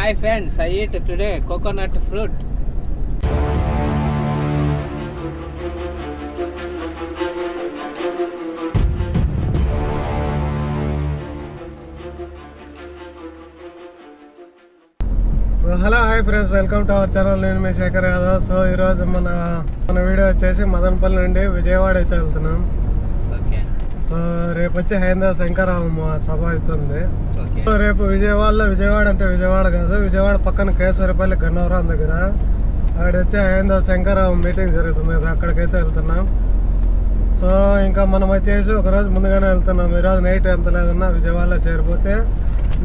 Hi friends I eat today coconut fruit so hello hi friends welcome to our channel నేను మీ Shekhar Yadav. So ఈరోజు మన మన video వచ్చేసి మదనపల్లి నుండి విజయవాడ అయితే వెళ్తున్నాం. సో రేపు వచ్చి హైందవ శంకరామ సభ అవుతుంది. సో రేపు విజయవాడలో విజయవాడ అంటే విజయవాడ కాదు విజయవాడ పక్కన కేసరిపల్లి గన్నవరం దగ్గర అక్కడ వచ్చి హైందవ శంకరామ మీటింగ్ జరుగుతుంది. అక్కడికైతే వెళ్తున్నాం. సో ఇంకా మనం వచ్చేసి ఒకరోజు ముందుగానే వెళ్తున్నాం. ఈరోజు నైట్ ఎంత లేదన్నా విజయవాడలో చేరిపోతే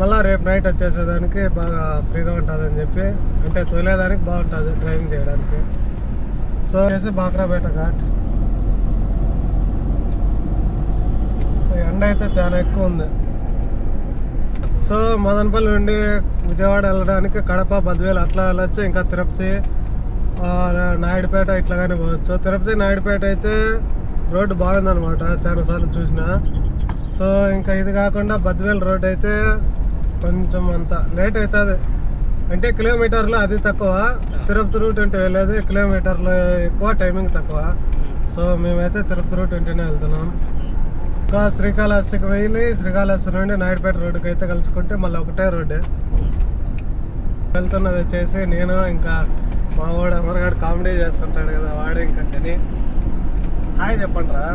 మళ్ళీ రేపు నైట్ వచ్చేసేదానికి బాగా ఫ్రీగా ఉంటుందని చెప్పి అంటే తోలేదానికి బాగుంటుంది డ్రైవింగ్ చేయడానికి. సో వచ్చేసి బాక్రాపేట ఘాట్. ఎండ అయితే చాలా ఎక్కువ ఉంది. సో మదనపల్లి నుండి విజయవాడ వెళ్ళడానికి కడప బద్వేలు అట్లా వెళ్ళొచ్చు ఇంకా తిరుపతి నాయుడుపేట ఇట్లా కానీ పోవచ్చు తిరుపతి నాయుడుపేట అయితే రోడ్డు బాగుందన్నమాట చాలాసార్లు చూసిన. సో ఇంకా ఇది కాకుండా బద్వేలు రోడ్ అయితే కొంచెం అంత లేట్ అవుతుంది. అంటే కిలోమీటర్లో అది తక్కువ తిరుపతి రూట్ అంటే వెళ్ళేది కిలోమీటర్లో ఎక్కువ టైమింగ్ తక్కువ. సో మేమైతే తిరుపతి రూట్ ఉంటేనే వెళ్తున్నాం. ఇంకా శ్రీకాళహస్తికి వెళ్ళి శ్రీకాళహస్తి నుండి నాయుడుపేట రోడ్డుకి అయితే కలుసుకుంటే మళ్ళీ ఒకటే రోడ్డే వెళ్తున్నది వచ్చేసి నేను ఇంకా మా వాడు అమరగాడు కామెడీ చేస్తుంటాడు కదా వాడు ఇంకా తిని హాయ్ చెప్పండి రా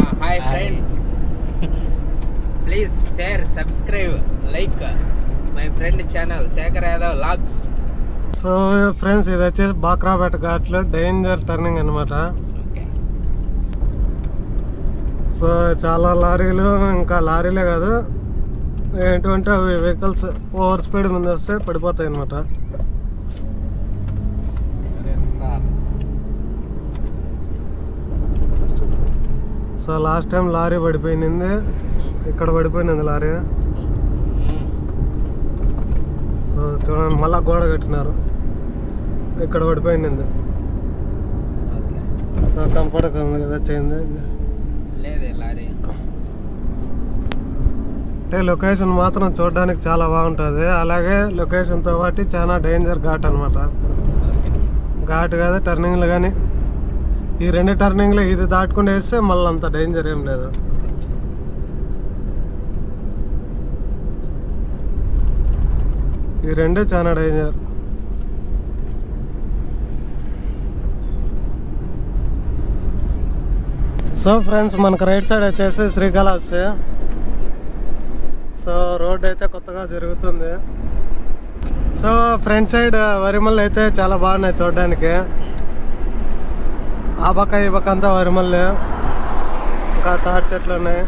Ah, hi friends. Please share, subscribe, like my friend channel Shekhar Yadav Vlogs. So friends ఇది వచ్చేసి బాక్రాపేట ఘాట్లో డేంజర్ టర్నింగ్ అనమాట. సో చాలా లారీలు ఇంకా లారీలే కాదు. ఏంటంటే అవి వెహికల్స్ ఓవర్ స్పీడ్ ముందు వస్తే పడిపోతాయి అనమాట సో లాస్ట్ టైం లారీ పడిపోయింది. ఇక్కడ పడిపోయినది లారీ. సో చూడండి మళ్ళా గోడ కట్టినారు. ఇక్కడ పడిపోయింది. సో కంఫర్ట్ ఉంది కదా చేయింది లేదే లారీ అంటే లొకేషన్ మాత్రం చూడడానికి చాలా బాగుంటుంది. అలాగే లొకేషన్తో పాటు చాలా డేంజర్ ఘాట్ అనమాట ఘాట్ కాదు టర్నింగ్లు కానీ ఈ రెండు టర్నింగ్లు ఇది దాటుకుంటే వేస్తే మళ్ళీ అంత డేంజర్ ఏం లేదు. ఈ రెండు చాలా డేంజర్. సో ఫ్రెండ్స్ మనకు రైట్ సైడ్ వచ్చేసి శ్రీకాళహస్తి. సో రోడ్ అయితే కొత్తగా జరుగుతుంది. సో ఫ్రంట్ సైడ్ వరిమల్లు అయితే చాలా బాగున్నాయి చూడడానికి. ఆ పక్క ఈ పక్క అంతా వరిమల్లు ఇంకా తాటి చెట్లు ఉన్నాయి.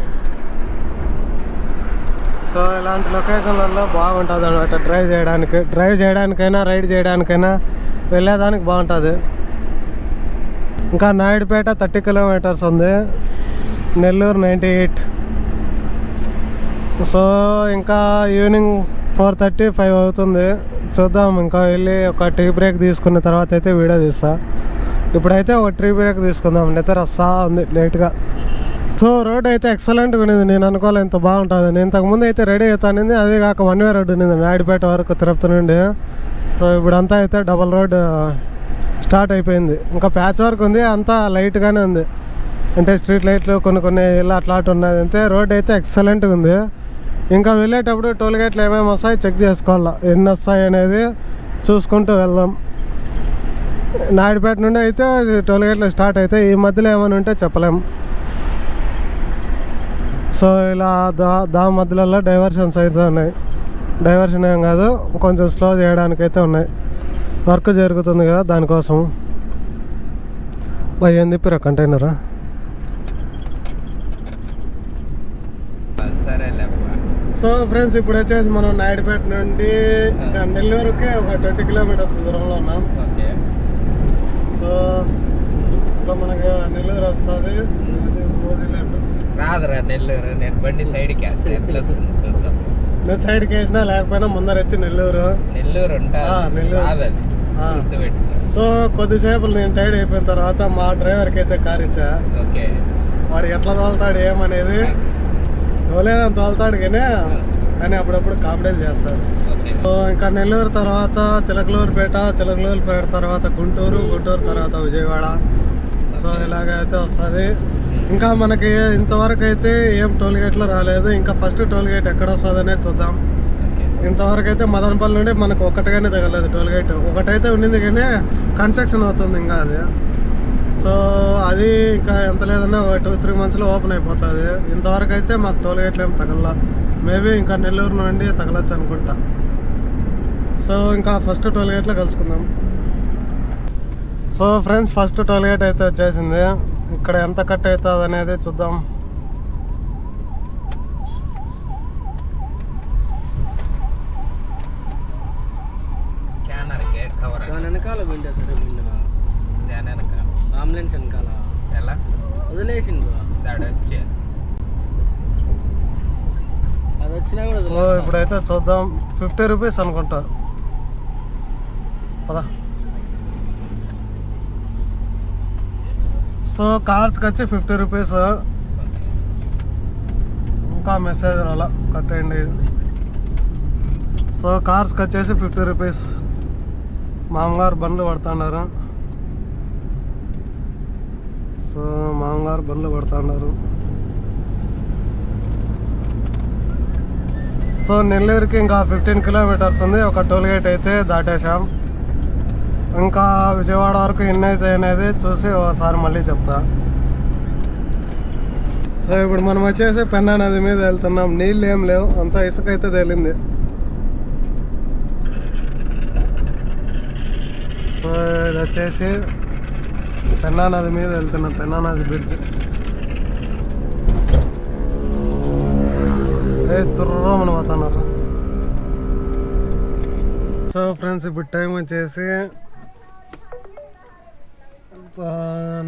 సో ఇలాంటి లొకేషన్లలో బాగుంటుంది అనమాట డ్రైవ్ చేయడానికి. డ్రైవ్ చేయడానికైనా రైడ్ చేయడానికైనా వెళ్ళేదానికి బాగుంటుంది. ఇంకా నాయుడుపేట థర్టీ కిలోమీటర్స్ ఉంది. Nellore ninety eight. సో ఇంకా ఈవినింగ్ ఫోర్ థర్టీ ఫైవ్ అవుతుంది. చూద్దాం ఇంకా వెళ్ళి ఒక టీ బ్రేక్ తీసుకున్న తర్వాత అయితే వీడియో తీస్తా. ఇప్పుడైతే ఒక టీ బ్రేక్ తీసుకుందాం. నిద్ర రస్సా ఉంది లేట్గా. సో రోడ్ అయితే ఎక్సలెంట్గా ఉండేది నేను అనుకోలే ఇంత బాగుంటుంది. నేను ఇంతకుముందు అయితే రెడీ అవుతానింది అదే కాక వన్ వే రోడ్ ఉండేది నాయుడుపేట వరకు తిరుపతి నుండి. సో ఇప్పుడంతా అయితే డబల్ రోడ్ స్టార్ట్ అయిపోయింది. ఇంకా ప్యాచ్ వర్క్ ఉంది. అంతా లైట్గానే ఉంది. అంటే స్ట్రీట్ లైట్లు కొన్ని కొన్ని ఇలా అట్లా అటు ఉన్నది. అంతే రోడ్ అయితే ఎక్సలెంట్గా ఉంది. ఇంకా వెళ్ళేటప్పుడు టోల్ గేట్లు ఏమేమి వస్తాయి చెక్ చేసుకోవాలా. ఎన్ని వస్తాయి అనేది చూసుకుంటూ వెళ్దాం. నాయుడుపేట నుండి అయితే టోల్ గేట్లు స్టార్ట్ అయితే ఈ మధ్యలో ఏమైనా ఉంటే చెప్పలేము సో ఇలా దా దా మధ్యలో డైవర్షన్స్ అయితే ఉన్నాయి. డైవర్షన్ ఏం కాదు కొంచెం స్లో చేయడానికి అయితే ఉన్నాయి. వర్క్ జరుగుతుంది కదా దానికోసం. భయ తిప్పిరా కంటైనరా? సో ఫ్రెండ్స్ ఇప్పుడు వచ్చేసి మనం నాయుడుపేట నుండి నెల్లూరుకి ఒక ట్వంటీ కిలోమీటర్స్ దూరంలో ఉన్నాం. ఓకే. సో ఇంకా మనకి నెల్లూరు వస్తుంది. రాదురా నెల్లూరు నేను బండి సైడ్కి వేస్తే. ఎట్లా వస్తుంది చూద్దాం. నువ్వు సైడ్కి వేసినా లేకపోయినా ముందర వచ్చి నెల్లూరు. నెల్లూరు ఉంటుంది ఆ, నెల్లూరు. రాదది సో కొద్దిసేపు నేను టైర్డ్ అయిపోయిన తర్వాత మా డ్రైవర్కి అయితే కార్ ఇచ్చా. ఓకే. వాడు ఎట్లా తోలుతాడు ఏమనేది తోలేదని తోలుతాడు కానీ కానీ అప్పుడప్పుడు కామెడీలు సో ఇంకా నెల్లూరు తర్వాత చిలకలూరుపేట చిలకలూరుపేట తర్వాత గుంటూరు గుంటూరు తర్వాత విజయవాడ. సో ఇలాగైతే వస్తుంది. ఇంకా మనకి ఇంతవరకు అయితే ఏం టోల్ గేట్లు రాలేదు. ఇంకా ఫస్ట్ టోల్ గేట్ ఎక్కడ వస్తుంది అనేది చూద్దాం. ఇంతవరకు అయితే మదనపల్లి నుండి మనకు ఒకటిగానే తగలేదు టోల్ గేట్ ఒకటైతే ఉండింది కానీ కన్స్ట్రక్షన్ అవుతుంది ఇంకా అది. సో అది ఇంకా ఎంత లేదన్నా ఒక టూ త్రీ మంత్స్లో ఓపెన్ అయిపోతుంది. ఇంతవరకు అయితే మాకు టోల్ గేట్లు ఏం తగల మేబీ ఇంకా నెల్లూరు నుండి తగలచ్చు అనుకుంటా. సో ఇంకా ఫస్ట్ టోల్ గేట్లో కలుసుకుందాం. So friends first toll gate అయితే వచ్చేసింది. ఇక్కడ ఎంత కట్ అవుతుంది అనేది చూద్దాం. వెనకాల విండో సరే అంబులెన్స్ వెనకాల. ఎలా? వదిలేసిండ్రు. దాడి వచ్చి అది వచ్చినా కూడా సో. ఇప్పుడైతే చూద్దాం. ఫిఫ్టీ రూపీస్ అనుకుంటా. పదా. సో కార్స్కి వచ్చి ఫిఫ్టీ రూపీస్. ఇంకా మెసేజ్ అలా కట్టేయండి సో కార్స్కి వచ్చేసి ఫిఫ్టీ రూపీస్. మామగారు బండ్లు పడుతున్నారు. సో మామగారు బండ్లు పడుతున్నారు సో నెల్లూరుకి ఇంకా ఫిఫ్టీన్ కిలోమీటర్స్ ఉంది. ఒక టోల్ గేట్ అయితే దాటేశాం. ఇంకా విజయవాడ వరకు ఎన్ని అయితే అనేది చూసి ఒకసారి మళ్ళీ చెప్తా. సో ఇప్పుడు మనం వచ్చేసి పెన్నా నది మీద వెళ్తున్నాం. నీళ్ళు ఏం లేవు. అంతా ఇసుక అయితే తేలింది. సో ఇది వచ్చేసి పెన్నా నది మీద వెళ్తున్నాం పెన్నా నది బ్రిడ్జ్ ఏ తుర్రమని పోతున్నారు? సో ఫ్రెండ్స్ ఇప్పుడు టైం వచ్చేసి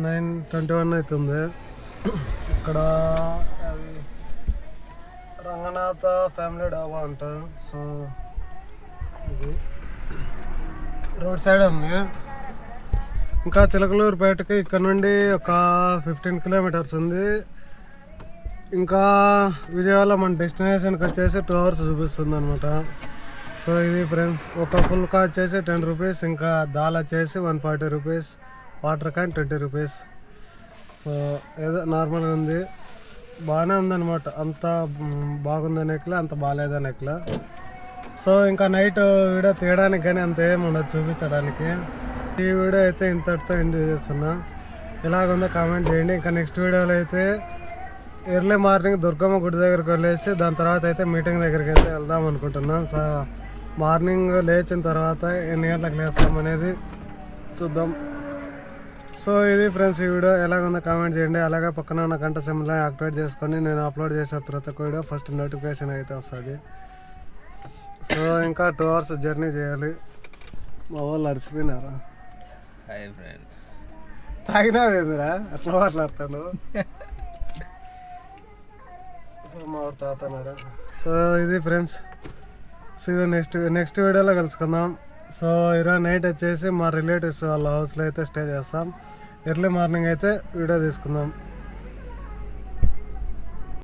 నైన్ ట్వంటీ వన్ అవుతుంది. ఇక్కడ అది రంగనాథ ఫ్యామిలీ డాబా అంట. సో ఇది రోడ్ సైడ్ ఉంది. ఇంకా చిలకలూరుపేటకి ఇక్కడ నుండి ఒక ఫిఫ్టీన్ కిలోమీటర్స్ ఉంది. ఇంకా విజయవాడలో మన డెస్టినేషన్కి వచ్చేసి టూ అవర్స్ చూపిస్తుంది అనమాట సో ఇది ఫ్రెండ్స్ ఒక ఫుల్ కా వచ్చేసి టెన్ రూపీస్ ఇంకా దాల్ వచ్చేసి one forty rupees water can twenty rupees so ఏదో నార్మల్గా ఉంది. బాగానే ఉందన్నమాట. అంత బాగుందని ఎక్కలే అంత బాగాలేదని ఎక్కలే. సో ఇంకా నైట్ వీడియో తీయడానికి కానీ అంత ఏం ఉండదు చూపించడానికి. ఈ వీడియో అయితే ఇంతటితో ఎంజాయ్ చేస్తున్నా. ఎలాగుందో కామెంట్ చేయండి. ఇంకా నెక్స్ట్ వీడియోలో అయితే ఎర్లీ మార్నింగ్ దుర్గమ్మ గుడి దగ్గరికి వెళ్ళేసి దాని తర్వాత అయితే మీటింగ్ దగ్గరికి అయితే వెళ్దాం అనుకుంటున్నాం. సో మార్నింగ్ లేచిన తర్వాత ఎన్ని గంటలకు లేస్తాం అనేది చూద్దాం. సో ఇది ఫ్రెండ్స్ ఈ వీడియో. ఎలాగుందో కామెంట్ చేయండి. అలాగే పక్కన ఉన్న గంట సిమ్లో యాక్టివేట్ చేసుకొని నేను అప్లోడ్ చేసే ప్రతి ఒక్క వీడియో ఫస్ట్ నోటిఫికేషన్ అయితే వస్తుంది. సో ఇంకా టూ అవర్స్ జర్నీ చేయాలి. మా వాళ్ళు అరిచిపోయినారా హాయ్ ఫ్రెండ్స్ తాగినావేమిరా అట్లా మాట్లాడతాడు సో మా తాతన్నాడు సో ఇది ఫ్రెండ్స్ సో నెక్స్ట్ నెక్స్ట్ వీడియోలో కలుసుకుందాం. సో ఈరోజు నైట్ వచ్చేసి మా రిలేటివ్స్ వాళ్ళ హౌస్లో అయితే స్టే చేస్తాం. ఎర్లీ మార్నింగ్ అయితే వీడియో తీసుకుందాం.